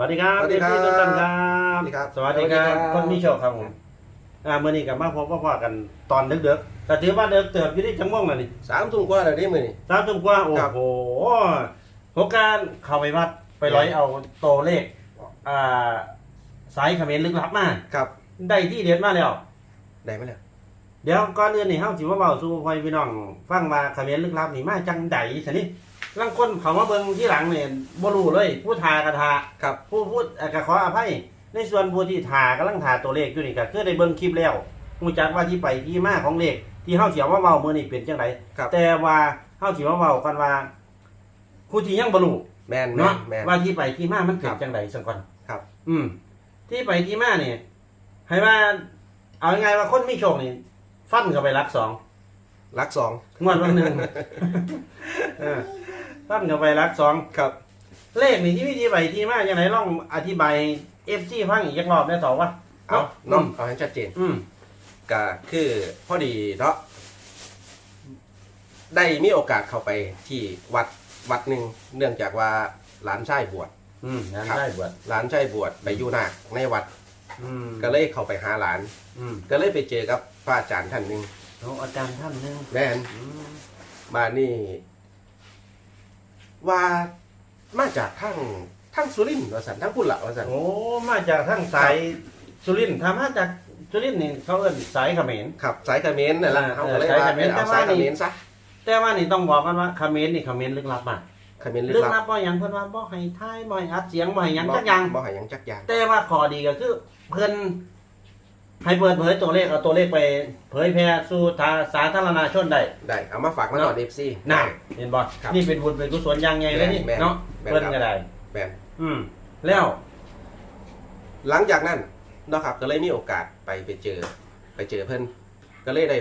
สวัสดีครับสวัสดีครับพี่ทุกท่านครับสวัสดีครับสวัสดีครับ สวัสดีครับคนมีโชคครับผมอ่าเมื่อนี้กับมาพบพ่อๆกันตอนดึกๆแต่ถือว่าเดิกเติบอยู่ที่จังม่วงแล้วนี่สามทุ่มกว่าแล้วได้มือนี่ สามทุ่มกว่าโอ้ครับ โหโอกการเข้าไปวัดไปร้อยเอาโตวเลขอ่าสายเขมรลึกลับมาครับ ได้ที่เด็ดมาแล้ว ได้ไหมเนี่ยเดี๋ยวก่อนอื่นนี่เฮาสิมาเว้าสู่พ่อพี่น้อง ฟังว่าเขมรลึกลับนี่มาจังไดซะนี่ ลางคนเขามาเบิ่งที่หลังนี่บ่รู้เลย ผู้ทากระทาครับ ผู้พูดเอ่อก็ขออภัย ในส่วนผู้ที่ทากำลังทาตัวเลขอยู่นี่ก็คือได้เบิ่งคลิปแล้วฮู้จักว่าที่ไปที่มาของเลข ที่เฮาสิเอามาเว้ามื้อนี้เป็นจังไดครับ แต่ว่าเฮาสิมาเว้ากันว่า ผู้ที่ยังบ่รู้แมนแมเนาะนแมน ว่าที่ไปที่มามันเป็นครับจังไดซั่นก่อนครับ อืม ที่ไปที่มานี่ให้ว่า เอาง่ายๆว่าคนมีโชคนี่ฟันเข้าไปหลักสอง รักสองงวดวันหนึ่งเออ ฟันเข้าไปหลักสองครับ เลขนี่ที่วิธีไปที่มาอย่างไรลองอธิบายเอฟซีฟังอีกจักรอบได้ต่อวะเอาเนาะเอาให้ชัดเจนอืมก็คือพอดีเนาะได้มีโอกาสเข้าไปที่วัดวัดหนึ่งเนื่องจากว่าหลานชายบวชอืมงานครับได้บวชหลานชายบวชไปอยู่นาคในวัด อืมก็เลยเข้าไปหาหลาน อืมก็เลยไปเจอกับพระอาจารย์ท่านหนึ่งเอาอาจารย์ท่านหนึงแม่นอืมมานี่ ว่ามาจากทั้งทั้งสุรินทร์ว่าสันทั้งพุ่นละว่าสันโอ้มาจากทั้งสายสุรินทร์ถ้ามาจากสุรินทร์นี่เขาเอิ้นสายเขมร ครับสายเขมรนั่นแหละอ่าเขาก็เลยสายว่าเขมรเอาแต่ว่าสายเขนี่มรซะแต่ว่านี่ต้องบอกกันว่าเขมรนี่เขมรลึกลับมากเขมรลึลึกกลัลับบบ่หยังเพิ่นว่าบ่ให้ทายบ่ให้อัดเสียงบ่ให้หยังจักอย่างบ่ให้หยังจักอย่างแต่ว่าข้อดีก็คือเพิ่น ให้เปิดเผยตัวเลขเอาตัวเลขไปเผยแพร่สู่ทาสาธารณชนได้ ได้ เอามาฝากมาต่อเดฟซี่นั่นเห็นบ่ครับนี่เป็นบุญเป็นกุศลอย่างใหญ่เลยนี่แม่นเนาะแม่นเพิ่นครับก็ได้ แมนอืม แล้ว หลังจากนั้นเนาะครับก็เลยมีโอกาสไปไปเจอ ไปเจอเพิ่นก็เลยได้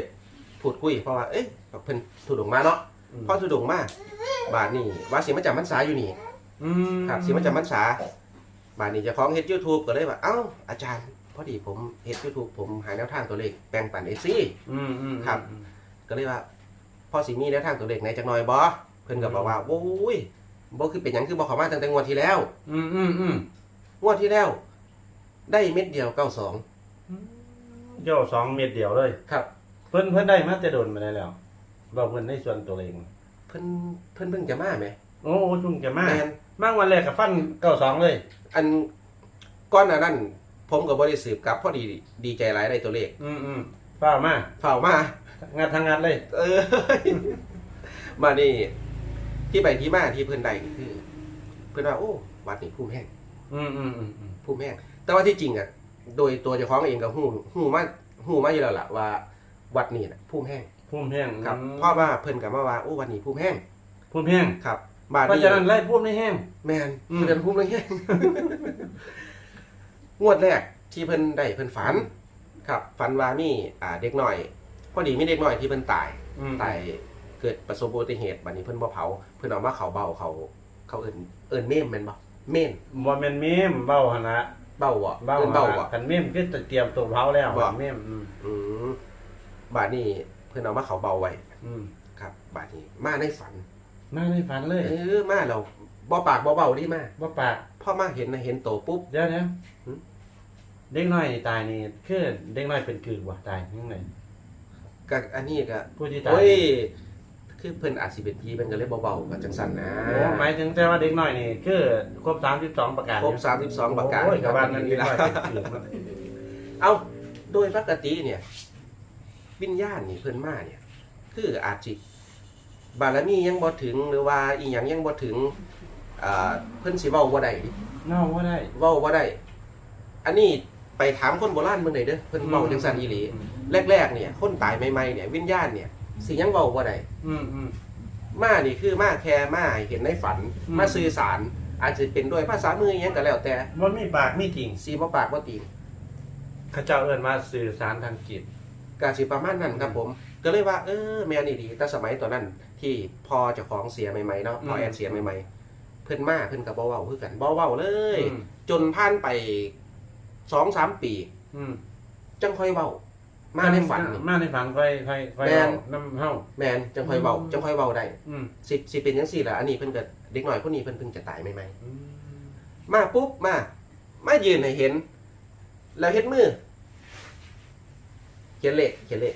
พูดคุย เพราะว่าเอ๊ะเพิ่นถูดงมาเนาะพอถูดงมาบาทนี่ว่าสิมาจำพรรษาอยู่นี่ อืมครับสิมาจำพรรษา บาทนี้เจะคล้าของเฮ็ด YouTube ก็เลยว่าเอ้าอาจารย์ พอดีผมเฮ็ด YouTube ผมหาแนวทางตัวเลขแบ่งปันเอซี่ อืมอืมครับก็เลยว่าพอสิมีแนวทางตัวเลขไหนจักหน่อยบ่เพิ่นก็บอกว่าโอ้ยบ่คือเป็นหยังคือบ่เข้ามาตั้งแต่งวดที่แล้ว อืมอืมอืมงวดที่แล้ว ได้เม็ดเดียว92เจ้าสองเม็ดเดียวเลย ครับ เพิ่นเพิ่นได้มาแต่โดนมาได้แล้วบ่เพิ่นในส่วนตัวเองเพิ่นเพิ่นเพิ่งจะมาไหมโอ้จุงจะมาแม่นมางวันแรกก็ฟัน92เลย อันก้อนหน้านั้น ผมก็บ่ได้สืบกลับพอดีดีใจหลายได้ตัวเลขอืมอืมฟ้าวมาเฝ้ามางัดทางงัดเลย เออ มานี่ ที่ไปที่มาที่เพิ่นได้ก็คือ เพิ่นว่าโอ้ วัดนี่ภูมิแห้งอืมอืมอืมอืมภูมิแห้งแต่ว่าที่จริงอะ โดยตัวเจ้าของเองก็ฮู้ฮู้มาฮู้มาอยู่แล้วล่ะว่า วัดนี่น่ะภูมิแห้งพุ่มแห้งครับอืมเพราะว่าเพิ่นก็มาว่าโอ้วัดนี้ภูมิแห้งพุ่มแห้งครับบาดเพราะนี้ฉะนั้นไล่พุ่มในแห้งแม่นอืมเพิ่นภูมิแห้ง งวดแรกที่เพิ่นได้เพิ่นฝัน ครับฝันว่ามีอ่าเด็กน้อยพอดีมีเด็กน้อยที่เพิ่นตายอืมตายเกิดประสบอุบัติเหตุบัดนี้เพิ่นบ่เผา เพิ่นเอามาเขาเบาเขาเขาเอิ้นเอิ้นเมมแม่นบ่เมนบ่แม่นเมมเบ้าหั่นละเบาบ่เบ้าเอิ้นเบ้าเบาบ่คันเมมคือเตรียมตัวเผาแล้วบ่ เมมอืมอืมบาดนี้เพิ่นเอามาเขาเบาไว้อืมครับ บาดนี้มาในฝัน มาในฝันเลยเออมาเราบ่ปากบ่เบาดีมาบ่ปาก พอมาเห็นน่ะเห็นโตปุ๊บ เดี๋ยวเดี๋ยวหืม เด็กน้อยนี่ตายนี่คือเด็กน้อยเป็นกึกบ่ตายยังไงก็อันนี้ก็ผู้ที่ตายโอ้ยคือเพิ่นอาจสิเป็นผีเพิ่นก็เลยเบาๆกับจังซั่นนะโอ้หมายถึงแต่ว่าเด็กน้อยนี่คือครบ32ประกาศครบ32 ประกาศโอ้ยกับบ้านนั้นเด็กน้อยเป็นกึกมันเอาโดยปกติเนี่ยวิญญาณนี่เพิ่นมาเนี่ย คืออาจสิบารมียังบ่ถึงหรือว่าอีหยังยังบ่ถึงอ่าเพิ่นสิเว้าบ่ได้เนาบ่ได้เว้าบ่ได้อันนี้ ไปถามคนโบราณเบิ่งได้เด้อเพิ่นเว้าจังซั่นอีหลีแรกๆเนี่ยคนตายใหม่ๆเนี่ยวิญญาณเนี่ยสิยังเว้าบ่ได้อืมอืม มานี่คือมาแค่มาให้เห็นในฝัน อืม มาสื่อสาร อาจจะเป็นด้วยภาษามืออิหยังก็แล้วแต่บ่มีปากมีจริงสีบ่ปากบ่ตีนเขาเจ้าเอิ้นว่าสื่อสารทางจิตกาสิประมาณนั้นครับผม ก็เลยว่า เออแม่นี่ดีแต่สมัยตอนนั้น ที่พอเจ้าของเสียใหม่ๆเนาะพอแอนเสียใหม่ๆเพิ่นมาเพิ่นก็บ่เว้าคือกันบ่เว้าเลย อืม จนผ่านไป สองสามปี อืมจังค่อยเว้า มาในฝันนี่ มาในฝันค่อยค่อยค่อยแม่นเอาน้ำเฮา แม่นจังค่อยเว้าอืม จังค่อยเว้าได้อืมสิสิเป็นจังซี่ล่ะอันนี้เพิ่นก็เด็กน้อยคนนี้เพิ่นเพิ่งจะตายใหม่อืมมาปุ๊บมา มายืนให้เห็น แล้วเฮ็ดมือเขียนเลขเขียนเลข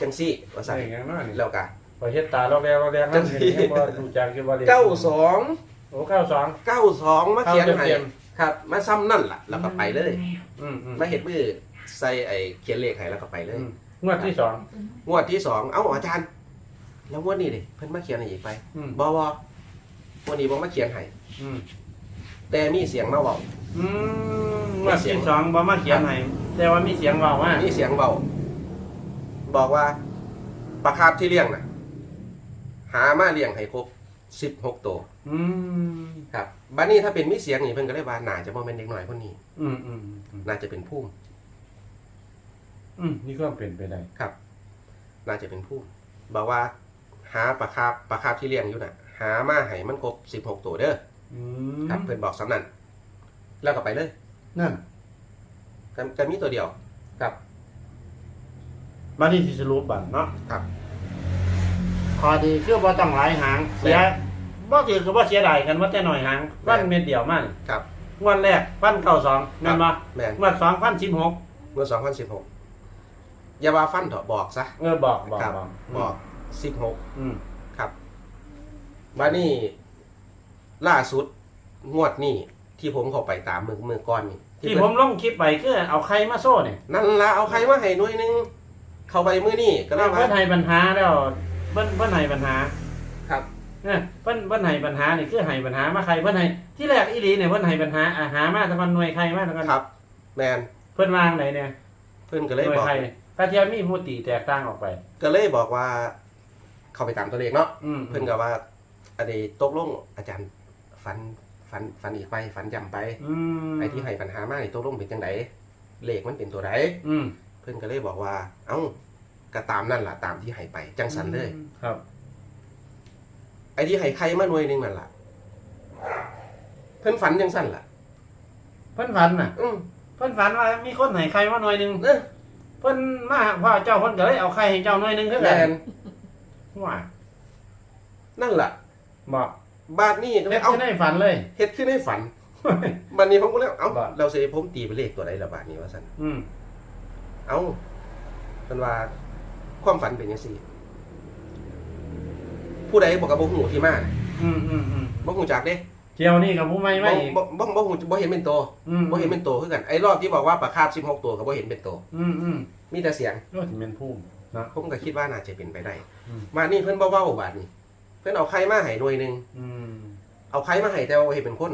จังซี่ว่าใส่ซั่นยังน้อยนี่แล้วก็ พอเฮ็ดตาเราแววเราแววนั่นเห็นยังบ่รู้จักคือบ่ได้เก้าสองโอ้เก้าสองเก้าสองมาเขียนให้เต็ม ครับมาซ้ำนั่นล่ะแล้วก็ไปเลยอืมอืมมาเฮ็ดมือใส่ไอ้เขียนเลขให้แล้วก็ไปเลยอืมงวดที่สองงวดที่สองเอ้าอาจารย์ แล้วงวดนี้ดิเพิ่นมาเขียนให้อีกไปอืมบ่บ่งวดนี้บ่มาเขียนให้อืมแต่มีเสียงมาเว้าอืมงวดที่สองบ่มาเขียนให้แต่ว่ามีเสียงเว้าว่า มีเสียงเบาบอกว่าปลาคาร์ฟที่เลี้ยงน่ะ หามาเลี้ยงให้ครบสิบหกตัวอืมครับ บัดนี้ถ้าเป็นมีเสียงนี่เพิ่นก็เลยว่าน่าจะบ่แม่นเด็กน้อยคนนี้อืมอืมอืมน่าจะเป็นผู้อืมนี่ก็เป็นไปได้ ครับ น่าจะเป็นผู้บอกว่า หาปลาคาร์ฟปลาคาร์ฟที่เลี้ยงอยู่น่ะ หามาให้มันครบสิบหกตัวเด้ออืมครับเพิ่นบอกสำนั้นแล้วก็ไปเลยนั่นก็ก็มีตัวเดียว ครับ บัดนี้สิสรุปบัดเนาะครับ ข้อดีคือบ่ต้องหลายหาง เสีย บ่ถือก็บ่เสียดายกันว่าแต่น้อยหางฟันเม็ดเดียวมานี่ครับ งวดแรกฟันเก้าสองแม่นบ่แม่น งวดสองฟันสิบหกเมื่อสองพันสิบหกอย่าว่าฟันเถอะบอกซะเออบอกบอกครับบอกบอกสิบหกอืมครับมานี่ ล่าสุด งวดนี่ที่ผมเข้าไปตามมือมือก้อนนี่ที่ผมลงคลิปไปคือเอาใครมาโซ่เนี่ยนั่นละเอาใครมาให้หน่วยหนึง เข้าไปมือนี่ก็เลยเพิ่ว่านให้ปัญหาแล้วเพิ่นเพิ่นให้ปัญหาครับ เนี่ยเพิ่นเพิ่นให้ปัญหานี่คือให้ปัญหามาใครเพิ่นให้ที่แรกอีหลีเนี่ยเพิ่นให้ปัญหาอาหามาตะกันหน่วยใครมาตะกันครับ แมนเพิ่นวางไหนเนี่ยเพื่อนก็หเลยน่วยบอก ใครกระเทียมมีผู้ตีแตกต่างออกไป ก็เลยบอกว่า เข้าไปตามตัวเลขเนาะอืมเพื่อนก็ว่าอันนี้ตกลงอาจารย์ฟันฟันฟันอีกไปฟันจำไปอืมไอ้ที่ให้ปัญหามานี่ตกลงเป็นจังไดเลขมันเป็นตัวใดอืมเพื่อนก็เลยบอกว่า เอ้าก็ตามนั่นล่ะตามที่ให้ไป จังสันเลย ครับ ไอ้ที่ให้ใครมาหน่วยหนึงนั่นล่ะ เพิ่นฝันจังสั่นล่ะ เพิ่นฝันน่ะ อืมเพิ่นฝันว่ามีคนให้ใครมาหน่วยหนึงเออเพิ่นมาพ่อเจ้าเพิ่นก็เลยเอาใครให้เจ้าหน่วยหนึงคือแมกันนว่านั่นล่ะ บอกบาทนี่ก็เลเฮ็ยดเอ้าที่ได้ฝันเลย เฮ็ดขึ้นให้ฝันบัดนี้ผมก็เลยเอ้าบาท เราสิผมตีเป็นเลขตัวใดละบาทนี้ว่าซั่นอืมเอ้าเพิ่นว่าความฝันเป็นจังซี่ ผู้ใดบอกกับบ่ฮู้ที่มาน่ะอืมอืมอืมบ่ฮู้จักเด้เที่ยวนี่กับผู้ไม่ไม่บ่บ่บ่บ่ฮู้บ่เห็นเป็นตัวอืมบ่เห็นเป็นตัวคือกันไอ้รอบที่บอกว่าปลาคาบ16 ตัวก็บ่เห็นเป็นตัวอืมอืมมีแต่เสียง ก็ถึงเป็นผู้นะ ผมก็คิดว่าน่าจะเป็นไปได้อืม มานี่เพิ่นบ่เว้าบาดนี้เพิ่นเอาใครมาให้หน่วยหนึง อืมเอาใครมาให้แต่ว่าบ่เห็นเป็นคน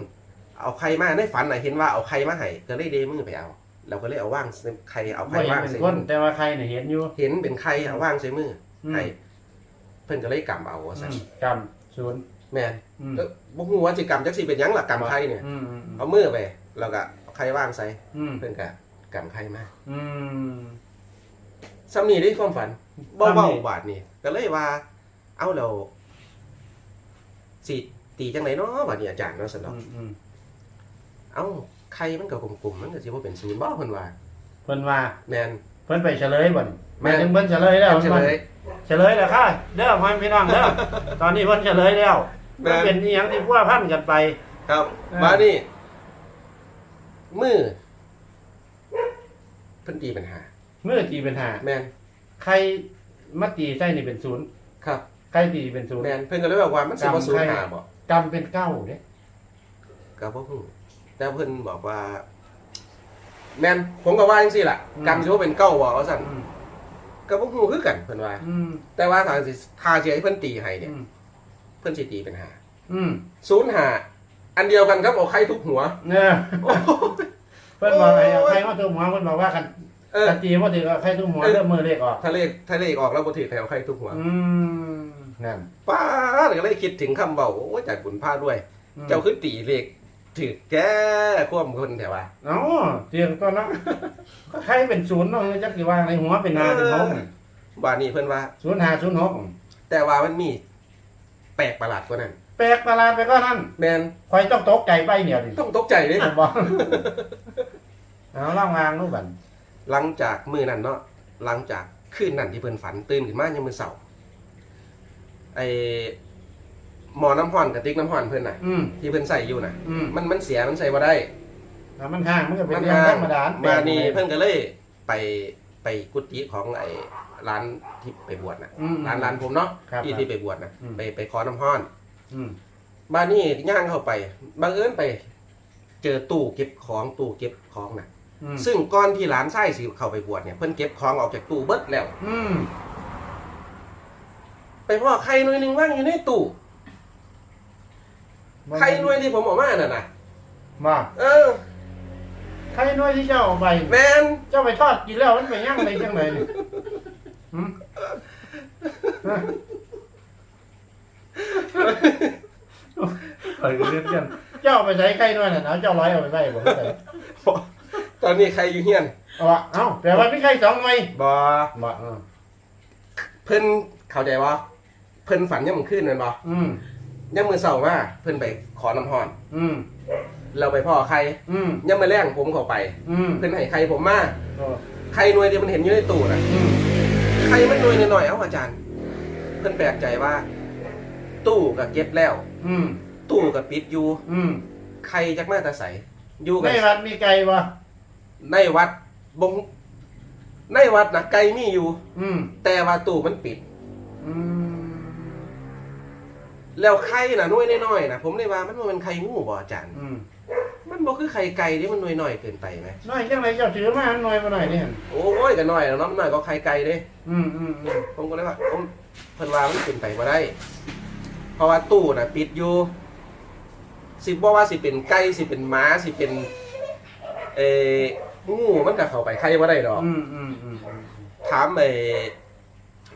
เอาใครมาในฝันน่ะเห็นว่าเอาใครมาให้ก็เลยเดมือไปเอา เราก็เลยเอาว่างใครเอาใครไม่ว่างเป็นใส่คนมือแต่ว่าใครเนี่ยเห็นอยู่ เห็นเป็นใครเอาว่างใส่มืออืมให้ เพิ่นก็เลยกำเอาว่าอืซั่นมกำศูนย์แม่นอืมก็บ่ฮู้ว่าสิกำจักสิเป็นหยังล่ะกำใครเนี่ยอืมอืมอืมเอามือไปแล้วก็เอาใครว่างใส่อืมเพิ่นก็กำใครมาอืม ซ้ำนี่ได้ความฝันบ่ซ้ำนี่เว้าบาดนี่ก็เลยว่า เอาแล้วสิตีจังไดเนาะบาดนี้อาจารย์เนาะซั่นอืเนาะมอืมเอ้าใครมันก็กลมๆมันก็สิบ่เป็นศูนย์บ่เพิ่นว่าเพิ่นว่าแม่น เพิ่นไปเฉลยบ่นแม่แม่ถึงเพิ่นเฉลยแล้วเฉลย เฉลยแล้วค่ะเด้อพ่อพี่น้องเด้อตอนนี้เพิ่นเฉลยแล้วแม่มันเป็นอีหยังที่พัวพันกันไป ครับอ่าบาดนี้มือเพิ่นตีปัญหา เมื่อตีเป็นหาแม่นใครมาตีใส่นี่เป็นศูนย์ครับ ใครตีเป็นศูนย์ แม่นเพิ่นก็เลยบอกว่ามันสิบ่ศูนย์หาบ่กำเป็นเก้าเด้ก็บ่ฮู้แต่เพิ่นบอกว่า แม่นผมก็ว่าจังซี่ล่ะ กรรมสิว่าเป็นเก้าบ่ว่าซั่นอืม ก็บ่ฮู้คือกันเพิ่นว่า อืม แต่ว่าทางสิทาสิให้เพิ่นตีให้เนี่ย อืม เพิ่นสิตีเป็นหาอืมศูนย์หาอันเดียวกันครับเอาไข่ทุกหัว เนี่ยเพิ่นบอกไอ้เอาใครมาตุ้มหัวเพิ่นบอกว่ากันเออ กันตีว่าถือเอาใครตุ้มหัวเริ่มมือเลขออกถ้าเลขถ้าเลขออกแล้วบ่ถือใครเอาไข่ทุกหัวอืมนั่นป้าดก็เลยคิดถึงคำเว้าโอ้ยจัดบุญพาด้วยอืมเจ้าขึ้นตีเลข ถือแก้ความคนแถวว่าเอ้าเตียงก็เนาะก็ใครเป็นศูนย์เนาะจักสิว่าในหัวเป็นหาเป็นหกบ้านนี้เพิ่นว่า ศูนย์หาศูนย์หกแต่ว่ามันมีแปลกประหลาดกว่านั้นแปลกประหลาดไปก็นั่นแมนคอยต้องตกใจไปเนี่ยดิต้องตกใจเลยผมบอกเอาล่างวางนู่นบันหลังจากมือนั้นเนาะหลังจากคืนนั้นที่เพิ่นฝันตื่นขึ้นมายังมือเสาร์ไอ หมอน้ำห่อนกับติ๊กน้ำห่อนเพิ่นน่ะ อืม ที่เพิ่นใส่อยู่น่ะ อืมมันมันเสียมันใส่บ่ได้แล้วมันห่างมันก็เป็นมันเรื่องห่าธงรรมดามานี่เพิ่นก็เลยไปไปกุฏิของไอ้ร้านที่ไปบวชน่ะอืม ร้านร้านผมเนาะครับที่ที่ไปบวชน่ะอืม ไปไปขอน้ำห้อน อืม บ้านนี่ย่างเข้าไปบังเอิญไป เจอตู้เก็บของตู้เก็บของน่ะ อืมซึ่งก่อนที่ร้านไส้สิเข้าไปบวชเนี่ยเพิ่นเก็บของออกจากตู้เบิดแล้ว อืม ไปพ่อไข่หน่วยหนึงว่างอยู่ในตู้ ไข่หน่วยที่ผมเออกมาน่ะนะมาเออไข่น้อยที่เจ้าเอาไปแมนเจ้าไปทอดกินแล้วมันไปย่างในจังไหนนี่หืมฮะเปิดเรื่องกันเจ้าเอาไปใช้ไข่น้อยน่ะเอาเจ้าร้อยเอาไปใส่บ่เข้าใจตอนนี้ใครอยู่เฮียนเอาวะเอ้าแต่ว่ามีไข่สองไหมบอบ่เออเพิ่นเข้าใจว่าเพิ่นฝันยังมันขึ้นนั่นบออืม ยังมือเสาร์ว่าเพิ่นไปขอน้ำห้อน อืมเราไปพ่อใครอืมยังมาแรงผมเข้าไป อืมเพิ่นให้ใครผมมาโอ้ใครหน่วยเดียวมันเห็นอยู่ในตู้น่ะอืมใครมันหน่วยหน่อยๆเอ้าอาจารย์ เพิ่นแปลกใจว่า ตู้ก็เก็บแล้ว อืมตู้ก็ปิดอยู่อืมใครจักมาแตาใสอยู่กัในนวัดมีไก่บ่ในวัดบงในวัดนะไก่มีอยู่ อืมแต่ว่าตู้มันปิด อืม แล้วไข่น่ะหน่วยน้อยๆนะผมเลยว่ามันบ่แมันไข่งูบ่อาจารย์ อืมมันบ่คือไข่ไก่ที่มันน้อยๆเกินไปไหมน้อยจังไรเจ้าถือมาหน่อยมาหน่อยนี่หั่นโอ้ยก็น้อยแล้วเนาะมันน้อยก็ไข่ไก่เด้ อืมอืมอืมผมก็เลยว่าโอ้เพิ่นว่ามันเป็นไปบ่ได้ เพราะว่าตู้น่ะ ปิดอยู่ สิบ่ว่าสิเป็นไก่สิเป็นหมาสิเป็น เอ่องูมันก็เข้าไปไข่บ่ได้ดอกอืมอืมอืมอืมถามไอ้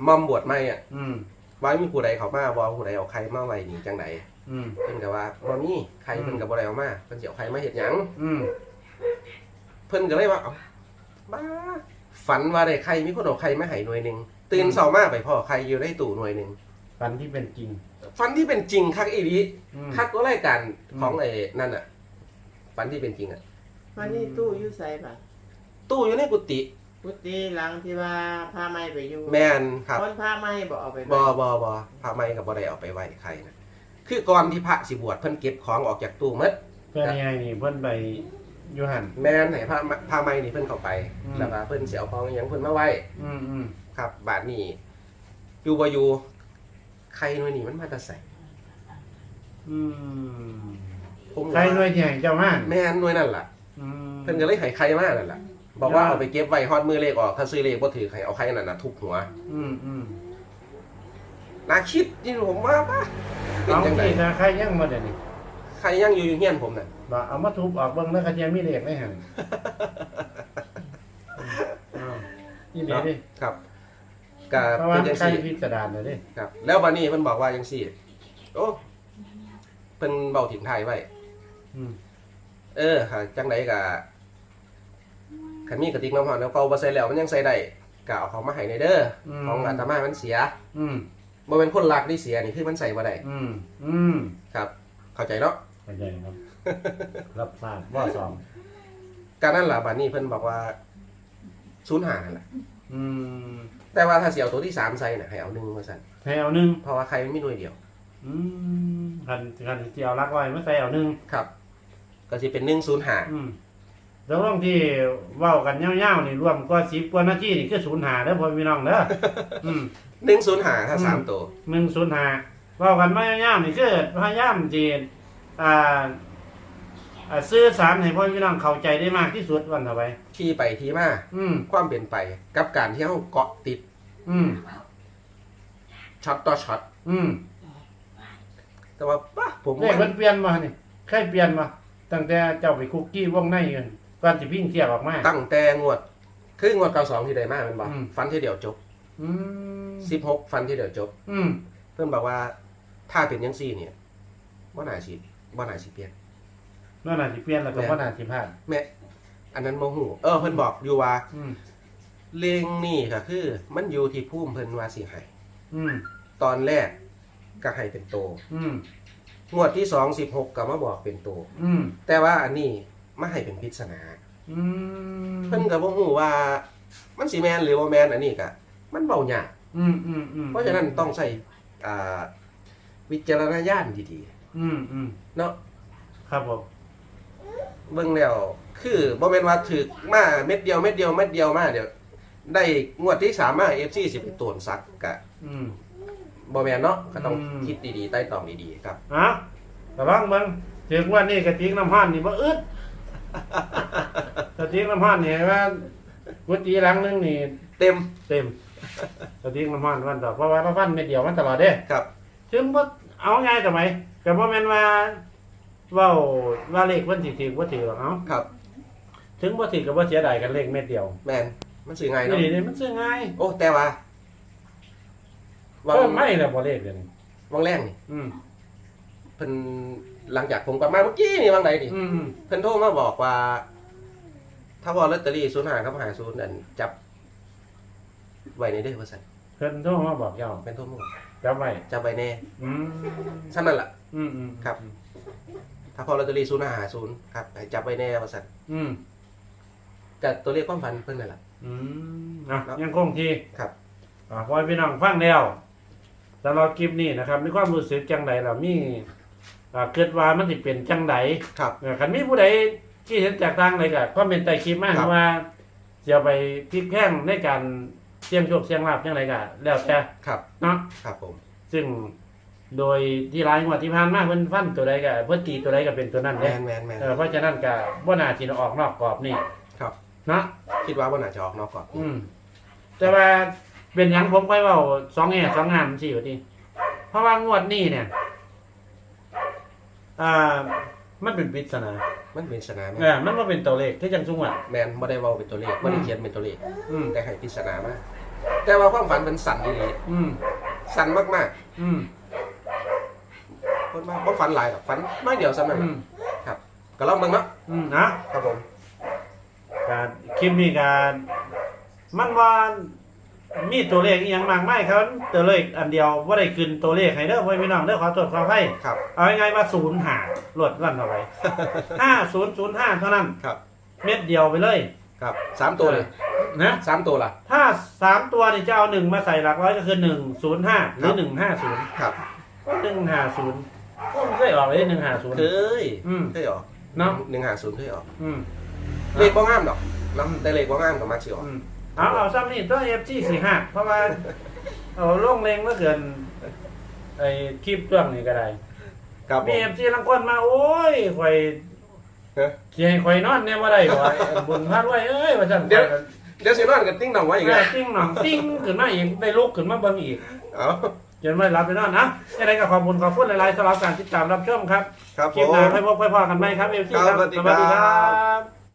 มอมบวชใหม่อะ อืม ว่ามีผู้ใดเข้ามาบ่ผู้ใดเอาไข่มาไว้นี่จังไดอืม เพิ่นก็ว่าบ่มีไข่เพิ่นก็บ่ได้เอามาเพิ่นสิเอาไข่มาเฮ็ดหยังอืม เพิ่นก็เลยว่าเอ้าบ้าฝันว่าได้ไข่มีคนเอาไข่มาให้หน่วยหนึงตื่นเช้ามาไปพ่อไข่อยู่ในตู้หน่วยหนึงฝันที่เป็นจริงฝันที่เป็นจริงคักอีหลีอืม คักก็รายการอืมของไอ้นั่นน่ะฝันที่เป็นจริงอะ วันนี้ตู้อยู่ใส่ปะตู้อยู่ในกุฏิ พุติหลังที่ว่าผ้าไหมไปอยู่แม่นครับคนผ้าไหมบอกเอาไปบ่บ่บ่พระไม่ก็บ่ได้เอาไปไว้ไข่นะคือก่อนที่พระสิบวชเพิ่นเก็บของออกจากตู้หมด เพื่อนยังไงนี่เพื่อนไปอยูหัน แม่นให้พระพระไม่นี่เพิ่นเข้าไปอืม แล้วก็เพิ่นสิเอาของอิหยังเพิ่นมาไว้ อืมอืมครับบาดนี้อยู่บ่อยู่ใครหน่วยนี้มันมาแต่ใส่อืมผมใครหน่วยที่ให้เจ้าห้านแม่นหน่วยนั่นล่ะอืมเพิ่นก็เลยให้ใครมานั่นล่ะ บอกว่าอ่าเอาไปเก็บไว้ฮอดมือเลขออกถ้าซื้อเลขบ่ถือใครเอาใครนั่นน่ะทุบหัวอืมอืมน่าคิดที่ผมว่าปะเป็นเอาจังไดที่นะใครยังมาเดี๋ยวนี้ใครยังอยู่อยู่เฮียนผมน่ะ บ่เอามาทุบออกเบิ่งแล้วกระเทียมมีเด็กได้หันอ้าวนี่เดี๋ยวดิครับก็เพราะว่าเป็นจังใครซี่พิสดารเลยดิครับ แล้ววันนี้เพิ่นบอกว่ายังสี่โอ้เพิ่นเบาถิ่นไทยไว้ อืม เออค่ะจังไดกะ คันมีกระติกน้ำหอมแล้วเก่าบ่ใส่แล้วมันยังใส่ได้กะเอาของมาให้ในเด้ออของอาตมามันเสียอืมบ่เป็นคนรักที่เสียนี่คือมันใส่บ่ได้อืมอืมครับ เข้าใจเนาะ เข้าใจครับ รับทราบว่าสองการนั่นล่ะบัดนี้เพิ่นบอกว่า05นั่นแหละอืมแต่ว่าถ้าสิเอาตัวที่สามใส่น่ะให้เอาหนึ่งมาสั่นให้เอาหนึ่งเพราะว่าใครมันมีหน่วยเดียวอืมคันคันที่เอารักไว้ไม่ใส่เอาหนึ่งครับ ก็สิเป็น105อืม แล้วเรื่องที่เว้ากันยาวๆนี่รวมกว่าสิบกว่านาทีนี่คือศูนย์หาเด้อพ่อพี่น้องเด้ออืม105ถ้าสามตัว หนึ่งศูนย์หาเว้ากันมายาวๆนี่คือพยายามที่อ่าอ่าสื่อสารให้พ่อพี่น้องเข้าใจได้มากที่สุดวันต่อไปที่ไปที่มา อืม ความเป็นไปกับการที่เฮาเกาะติดอืม ช็อตต่อช็อตอืมแต่ว่าป่ะผมเลขมันเปลี่ยนมานี่ใครเปลี่ยนมาตั้งแต่เจ้าไปคุกกี้วงในกัน ก่อนสิพิ้งเทียบออกมา ตั้งแต่งวด คืองวดเก้าสองที่ได้มาแมันบอกอืม ฟันที่เดียวจบอืมสิบหกฟันที่เดียวจบ อืมเพื่อนบอกว่าถ้าเป็นยังซี่เนี่ยว่านาสิว่านาสิเปลี่ยน นั่นน่ะสิเปลี่ยนแล้วก็บ่น่าสิพลาดแม่อันนั้นโมหูเออเพื่อนบอกอยู่ว่าอืมเลงนี่ก็คือ มันอยู่ที่พุ่มเพิ่นว่าสิให้อืมตอนแรกก็ให้เป็นโต อืมงวดที่สองสิบหกก็มาบอกเป็นโต อืมแต่ว่าอันนี้ มาให้เป็นพิศนาอืมเพิ่นก็บ่ฮู้ว่า มันสิแมนหรือบ่แมนอันนี้ก็มันเบายากอืมอืมอืมเพราะฉะนั้นต้องใช้อ่าวิจารณญาณดีอืมอืมๆเนาะ ครับผมเบิ่งแล้วคือบ่แม่นว่าถึกมาเม็ดเดียวเม็ดเดียวเม็ดเดียวมาเดี๋ยวได้งวดที่สามมา FC สิไปตวนซักกะอืม บ่แม่นเนาะก็ต้องอืม คิดดีๆใต้ตองดีๆครับ อะระวังเบิ่งถึงว่านี่กระติกน้ำห้อนนี่บ่อึดกระ ติกน้ำห้อนนี่ว่ากุฏิหลังนึงนี่เต็มเต็มกระติกน้ำห้อนวันต่อเพราะว่าพระฟันเม็ดเดียวมันตลอดเด้ครับ ถึงบ่เอาง่ายทำไมก็บ่แม่นว่าเว้าว่าเลขเพิ่นสิถือบ่ถือหรอกเอ้าครับ ถึงบ่ถือก็บ่เสียดายกันเลขเม็ดเดียวแม่นมันสิง่ายเนาะนี่นี่มันซื้อง่ายโอ้แต่ว่าวังเพิ่มไม่แล้วบ่เลขเดี๋ยวนี้วังแรงนี่อืมเพิ่นหลังจากผมกลับมาเมื่อกี้นี่วังใดนี่อืมอืม เพิ่นโทรมาบอกว่า ถ้าว่าลอตเตอรี่ศูนย์หากับหาศูนย์นั่นจับไว้ในเด้อว่าซั่นเพิ่นโทรมาบอกเจ้าเป็นโทรมาบอกจำไว้จับไว้แน่อืมซั่นนั่นล่ะ อืมอืมครับ ถ้าพอลอตเตอรี่ศูนย์หาศูนย์ครับให้จับไว้แน่ว่าซั่นอืมก็ตัวเลขความฝันเพิ่นนั่นล่ะ อืมอะยังคงที่ครับ อ่าพอให้พี่น้องฟังแล้วสำหรับคลิปนี้นะครับมีความรู้สึกจังใดล่ะมีอ่าเกิดว่ามันสิเป็นจังใดครับ เออคันมีผู้ใด ที่เห็นแตกต่างอะไรก็คอมเมนต์ใต้คลิปมาครับ ว่าจะไปพลิกแพลงในการเสี่ยงโชคเสี่ยงลาภจังไดก็แล้วแต่ครับเนาะครับผม ซึ่งโดยที่รายงวดที่ผ่านมาเพิ่นฟันตัวใดก็เพิ่นตีตัวใดก็เป็นตัวนั้นแมเด้นแมนแมนเออเพราะฉะนั้นก็บ่น่าสิออกนอกกรอบนี่ครับ เนาะ คิดว่าบ่น่าจะออกนอกกรอบอืมแต่ว่าเป็นหยังผมค่อยเว้าสองแง่สองงานสิว่าติเพราะว่างวดนี้เนี่ยอ่า มันเป็นปริศนามันเป็นสนามเออมันบ่เป็นตัวเลขที่จังซุงวดแมนบ่ได้เว้าเป็นตัวเลขบ่ได้เขียนเป็นตัวเลข อืมแต่ให้ปริศนามาแต่ว่าความฝันมันสั่นดีอืมๆสั่นมากอืมๆคนมาบ่ฝันหลายหรอกฝันน้อยเดียวซ้ำนั่นอืน่ะมก็ลองเบิ่งเนาะอืมนะ ครับผม การคลิปนี้การมันว่า มีตัวเลขอีหยังมากมายครับตัวเลขอันเดียวบ่ได้ขึ้นตัวเลขให้เด้อพ่อพี่น้องเด้อขอตรวจขอให้ครับ เอาง่ายๆว่าศูนย์หาลดลั่นเอาไว้ห้าศูนย์ศูนย์ห้าเท่านั้นครับ เม็ดเดียวไปเลยครับสามตัวเลยนะสามตัวล่ะ ถ้าสามตัวนี่จะเอาหนึ่งมาใส่หลักร้อยก็คือหนึ่งศูนย์ห้าหรืครัอบหนึ่งห้าศูนย์ครับก็หนึ่งห้าศูนย์ก็ไม่เคยออกเลยหนึ่งห้าศูนย์เคยอืมเคยออกเนาะหนึ่งหาศูนย์เคยออกอืมเลขบ่งามดอกเนาะแต่เลขบ่งามก็มักสิออกอืม เอาเอาซ้ำนี่ตัวเอฟซีสี่ห้าเพราะว่า เอาลงเลงเมื่อเกินไอ้คลิปเรื่องนี้ก็ได้ครับผมีมเอฟซีลังคนมาโอ้ยข่อยเอ๊ะเขียให้ข่อยนอนเนี่ยว่าได้บ่ไอ้บุญพาด้วยเอ้ยว่าจังเดี๋ยว เดี๋ยวสินอนกันติ้งหน่องไว้อีกแม่แล้วติ้งหนองติ้งขึ้นมาอีกได้ลุกขึ้นมาเบิ่งอีกเอาจนไม่รับไปนอนนะยังไงก็ขอบคุณขอบคุณหลายๆสำหรับการติดตามรับชมครับครับคผลิปมหน้าให้พบค่อยพอกันไหมครับเอฟซีครับครับสวัสดีครับครับ